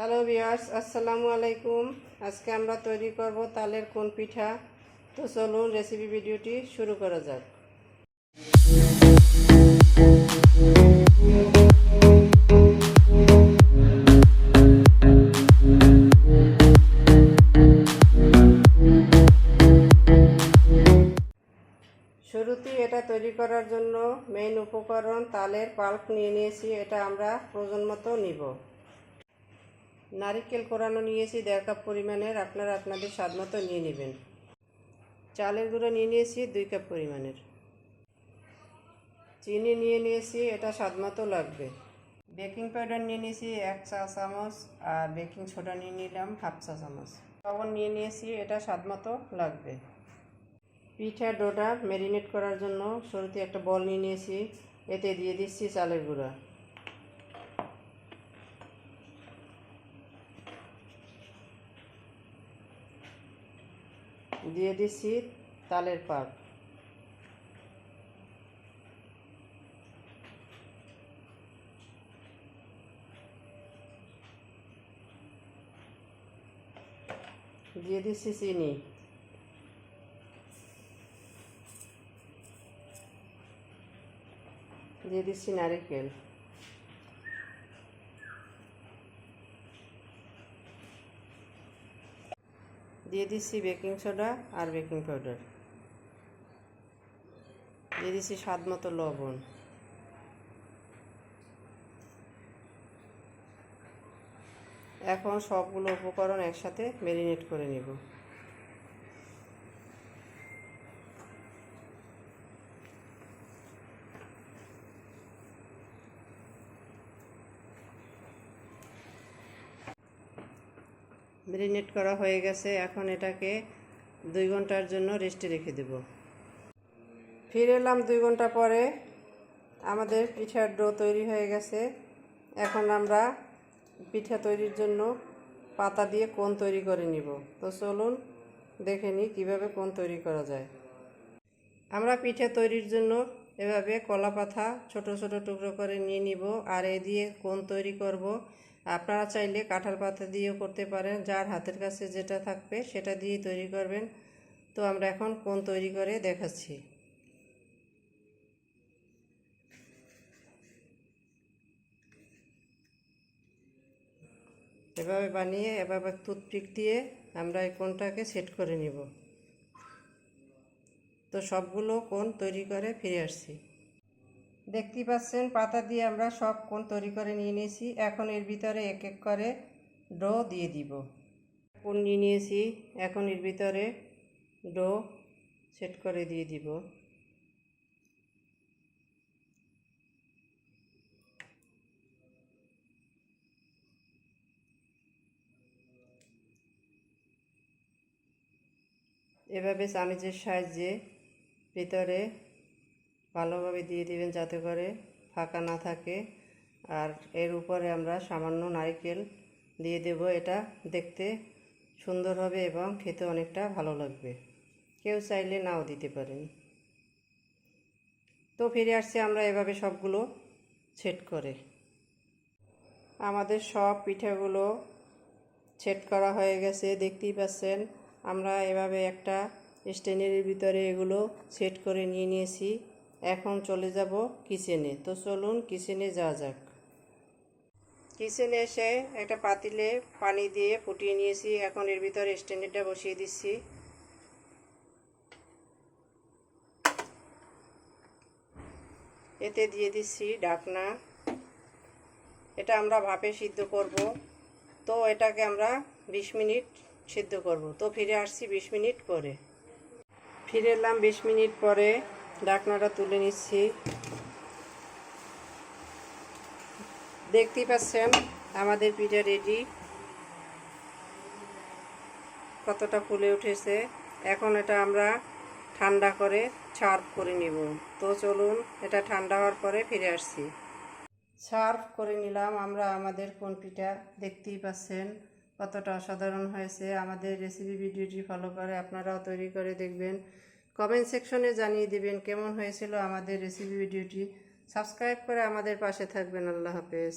Hello বিয়ার্স আসসালামু আলাইকুম আজকে আমরা তৈরি করব তালের কোন পিঠা। তো চলুন রেসিপি ভিডিওটি শুরু করা যাক। শুরুতেই এটা তৈরি করার জন্য মেইন উপকরণ তালের পাল্প নিয়ে নিয়েছি। এটা আমরা প্রয়োজন মতো নিব। নারিকেল কোরানো নিয়েছি দেড় কাপ পরিমাণের। আপনারা আপনাদের স্বাদ মতো নিয়ে নেবেন। চালের গুঁড়ো নিয়ে নিয়েছি দুই কাপ পরিমাণের। চিনি নিয়ে নিয়েছি, এটা স্বাদ মতো লাগবে। বেকিং পাউডার নিয়ে নিয়েছি এক চা চামচ আর বেকিং সোডা নিয়ে নিলাম হাফ চা চামচ। লবণ নিয়ে নিয়েছি, এটা স্বাদ মতো লাগবে। পিঠা ডোটা ম্যারিনেট করার জন্য শুরুতে একটা বল নিয়ে নিয়েছি, এতে দিয়ে দিচ্ছি চালের গুঁড়া। দিয়ে দিচ্ছি তালের পাক দিয়ে দিচ্ছি চিনি। দিয়ে দিচ্ছি নারকেল। দিয়ে দিচ্ছি বেকিং সোডা আর বেকিং পাউডার। দিয়ে দিচ্ছি স্বাদ মতো লবণ। এখন সবগুলো উপকরণ একসাথে ম্যারিনেট করে নেব। ম্যারিনেট করা হয়ে গেছে, এখন এটাকে দুই ঘণ্টার জন্য রেস্টে রেখে দেব। ফিরে এলাম দুই ঘণ্টা পরে, আমাদের পিঠার ডো তৈরি হয়ে গেছে। এখন আমরা পিঠা তৈরির জন্য পাতা দিয়ে কোন তৈরি করে নিব? তো চলুন দেখে নিই কীভাবে কোন তৈরি করা যায়। আমরা পিঠা তৈরির জন্য এভাবে কলা পাতা ছোট ছোট টুকরো করে নিয়ে নিব, আর এ দিয়ে কোন তৈরি করব আপনারা চাইলে কাঁঠাল পাতা দিয়েও করতে পারেন। যার হাতের কাছে যেটা থাকবে সেটা দিয়ে তৈরি করবেন। তো আমরা এখন কোন তৈরি করে দেখাচ্ছি। এভাবে বানিয়ে, এভাবে টুথপিক দিয়ে আমরা এই কোনটাকে সেট করে নিব। তো সবগুলো কোন তৈরি করে ফিরে আসছি। দেখতেই পাচ্ছেন, পাতা দিয়ে আমরা সব কোন তৈরি করে নিয়ে নিয়েছি। এখন এর ভিতরে এক এক করে ডো দিয়ে দিব। কোন নিয়ে নিয়েছি, এখন এর ভিতরে ডো সেট করে দিয়ে দিব। এভাবে চামিচের সাহায্যে ভিতরে ভালোভাবে দিয়ে দিবেন যাতে করে ফাঁকা না থাকে। আর এর উপরে আমরা সামান্য নারকেল দিয়ে দেব। এটা দেখতে সুন্দর হবে এবং খেতে অনেকটা ভালো লাগবে। কেউ চাইলে নাও দিতে পারেন। তো ফিরে আসছি আমরা এভাবে সবগুলো সেট করে। আমাদের সব পিঠাগুলো সেট করা হয়ে গেছে, দেখতেই পাচ্ছেন। আমরা এভাবে একটা স্ট্যান্ডের ভিতরে এগুলো সেট করে নিয়ে নিয়েছি। এখন চলে যাব কিচেনে। তো চলুন কিচেনে যাওয়া যাক। কিচেনে এসে একটা পাতিলে পানি দিয়ে ফুটিয়ে নিয়েছি। এখন এর ভিতরে স্ট্যান্ডারটা বসিয়ে দিচ্ছি। এতে দিয়ে দিচ্ছি ডাকনা। এটা আমরা ভাপে সিদ্ধ করব। তো এটাকে আমরা বিশ মিনিট সিদ্ধ করব। তো ফিরে আসছি বিশ মিনিট পরে। ফিরে এলাম বিশ মিনিট পরে। ডাকনাটা তুলে নিচ্ছি। দেখতেই পাচ্ছেন, আমাদের পিঠা রেডি কতটা ফুলে উঠেছে। এখন এটা আমরা ঠান্ডা করে সার্ভ করে নিব। তো চলুন, এটা ঠান্ডা হওয়ার পরে ফিরে আসছি। সার্ভ করে নিলাম আমরা আমাদের কোন পিঠা। দেখতেই পাচ্ছেন, কতটা অসাধারণ হয়েছে। আমাদের রেসিপি ভিডিওটি ফলো করে, আপনারাও তৈরি করে দেখবেন। কমেন্ট সেকশনে জানিয়ে দেবেন কেমন হয়েছিল আমাদের রেসিপি ভিডিওটি সাবস্ক্রাইব করে আমাদের পাশে থাকবেন। আল্লাহ হাফেজ।